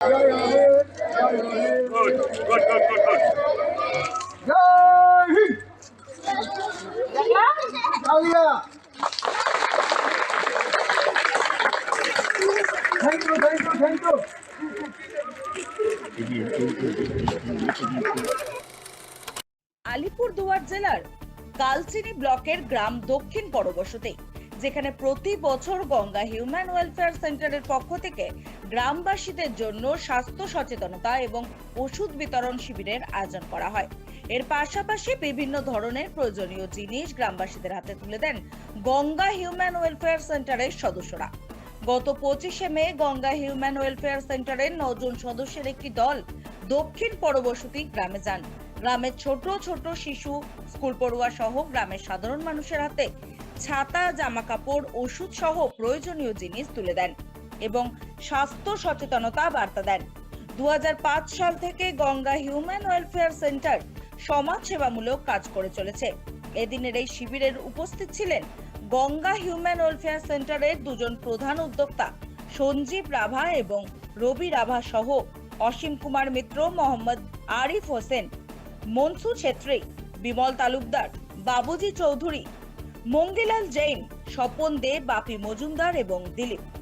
Good, good, good, good, good. Hind Kalia thank you thank you thank you Alipurduar জেলার কালচিনি ব্লকের গ্রাম দক্ষিণ পরবশতে যেখানে প্রতি বছর গঙ্গা হিউম্যান ওয়েলফেয়ার সেন্টারের পক্ষ থেকে গ্রামবাসীদের জন্য স্বাস্থ্য সচেতনতা এবং ওষুধ বিতরণ শিবিরের আয়োজন করা হয়। এর পাশাপাশি বিভিন্ন ধরনের প্রয়োজনীয় জিনিস গ্রামবাসীদের হাতে তুলে দেন গঙ্গা হিউম্যান ওয়েলফেয়ার সেন্টারের সদস্যরা। গত পঁচিশে মে গঙ্গা হিউম্যান ওয়েলফেয়ার সেন্টারের নজন সদস্যের একটি দল দক্ষিণ পরবসতি গ্রামে যান। গ্রামের ছোট ছোট শিশু, স্কুল পড়ুয়া সহ গ্রামের সাধারণ মানুষের হাতে ছাতা জামা কাপড় ওষুধ সহ প্রয়োজনীয় জিনিস তুলে দেন এবং স্বাস্থ্য সচেতনতা বার্তা দেন। দু সাল থেকে গঙ্গা হিউম্যান ওয়েলফেয়ার সেন্টার সমাজ সেবামূলক কাজ করে চলেছে। এদিনের এই শিবিরের উপস্থিত ছিলেন গঙ্গা হিউম্যান ওয়েলফেয়ার সেন্টারের দুজন প্রধান উদ্যোক্তা সঞ্জীব রাভা এবং রবি রাভা সহ অসীম কুমার মিত্র, মোহাম্মদ আরিফ হোসেন, মনসুর ছেত্রী, বিমল তালুকদার, বাবুজি চৌধুরী মঙ্গিলাল জৈন স্বপন দে বাপি মজুমদার এবং দিলীপ।